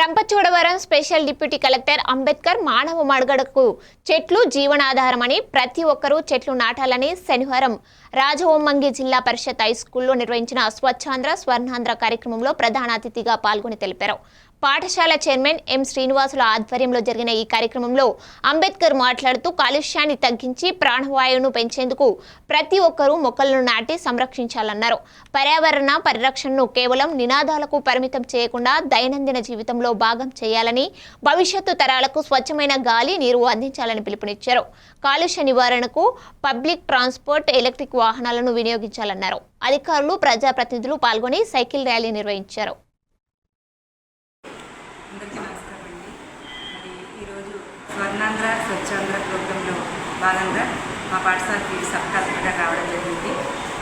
Rampachodavaram special deputy collector Ambedkar మానవ మడగడకు చెట్లు జీవనాధారమని ప్రతి ఒక్కరూ చెట్లు నాటాలని శనివారం రాజవొమ్మంగి జిల్లా పరిషత్ హైస్కూల్లో నిర్వహించిన స్వచ్ఛాంధ్ర స్వర్ణాంధ్ర కార్యక్రమంలో ప్రధాన అతిథిగా పాల్గొని తెలిపారు. పాఠశాల చైర్మన్ ఎం శ్రీనివాసుల ఆధ్వర్యంలో జరిగిన ఈ కార్యక్రమంలో అంబేద్కర్ మాట్లాడుతూ కాలుష్యాన్ని తగ్గించి ప్రాణవాయువును పెంచేందుకు ప్రతి ఒక్కరూ మొక్కలను నాటి సంరక్షించాలన్నారు. పర్యావరణ పరిరక్షణను కేవలం నినాదాలకు పరిమితం చేయకుండా దైనందిన జీవితంలో భాగం చేయాలని భవిష్యత్తు తరాలకు స్వచ్ఛమైన గాలి నీరు అందించాలని పిలుపునిచ్చారు. కాలుష్య నివారణకు పబ్లిక్ ట్రాన్స్పోర్ట్ ఎలక్ట్రిక్ వాహనాలను వినియోగించాలన్నారు. అధికారులు ప్రజాప్రతినిధులు పాల్గొని సైకిల్ ర్యాలీ నిర్వహించారు. అందరికీ నమస్కారం అండి. మరి ఈరోజు స్వర్ణాంధ్ర స్వచ్ఛాంధ్ర ప్రోగ్రాంలో భాగంగా మా పాఠశాలకి సబ్ కలెక్టర్గా రావడం జరిగింది.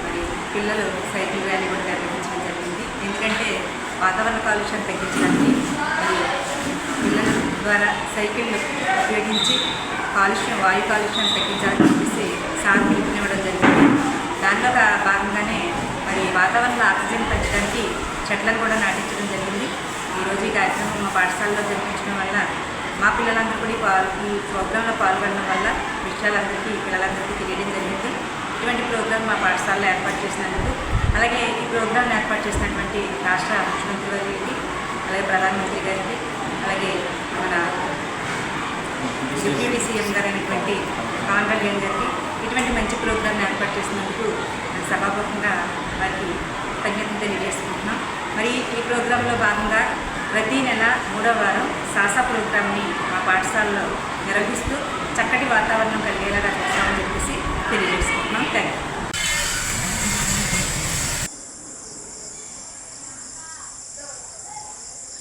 మరి పిల్లలు సైకిల్ ర్యాలీ కూడా నిర్వహించడం జరిగింది. ఎందుకంటే వాతావరణ కాలుష్యం తగ్గించడానికి మరి పిల్లల ద్వారా సైకిల్ ఉపయోగించి కాలుష్యం వాయు కాలుష్యాన్ని తగ్గించాలని చెప్పేసి సార్ పిలుపునివ్వడం జరిగింది. దానిలో భాగంగానే మరి వాతావరణంలో ఆక్సిజన్ పెంచడానికి చెట్లను కూడా నాటించడం జరిగింది. ఈరోజు ఈ కార్యక్రమం మా పాఠశాలలో జరిపించడం వల్ల మా పిల్లలందరూ కూడా ఈ ఈ ప్రోగ్రాంలో పాల్గొనడం వల్ల విషయాలందరికీ పిల్లలందరికీ తెలియడం జరిగింది. ఇటువంటి ప్రోగ్రాం మా పాఠశాలలో ఏర్పాటు చేసినందుకు అలాగే ఈ ప్రోగ్రాం ఏర్పాటు చేసినటువంటి రాష్ట్ర ముఖ్యమంత్రి గారికి అలాగే ప్రధానమంత్రి గారికి అలాగే మన డిప్యూటీ సీఎం గారు అయినటువంటి పవన్ కళ్యాణ్ గారికి ఇటువంటి మంచి ప్రోగ్రాంను ఏర్పాటు చేసినందుకు సభాపకంగా వారికి కృతజ్ఞతలు తెలియజేసుకుంటున్నాం. మరి ఈ ప్రోగ్రాంలో భాగంగా ప్రతి నెల మూడవ వారం సాసా ప్రోగ్రామ్ని మా పాఠశాలలో నిర్వహిస్తూ చక్కటి వాతావరణం కలిగేలాగా చేస్తామని చెప్పేసి తెలియజేస్తాం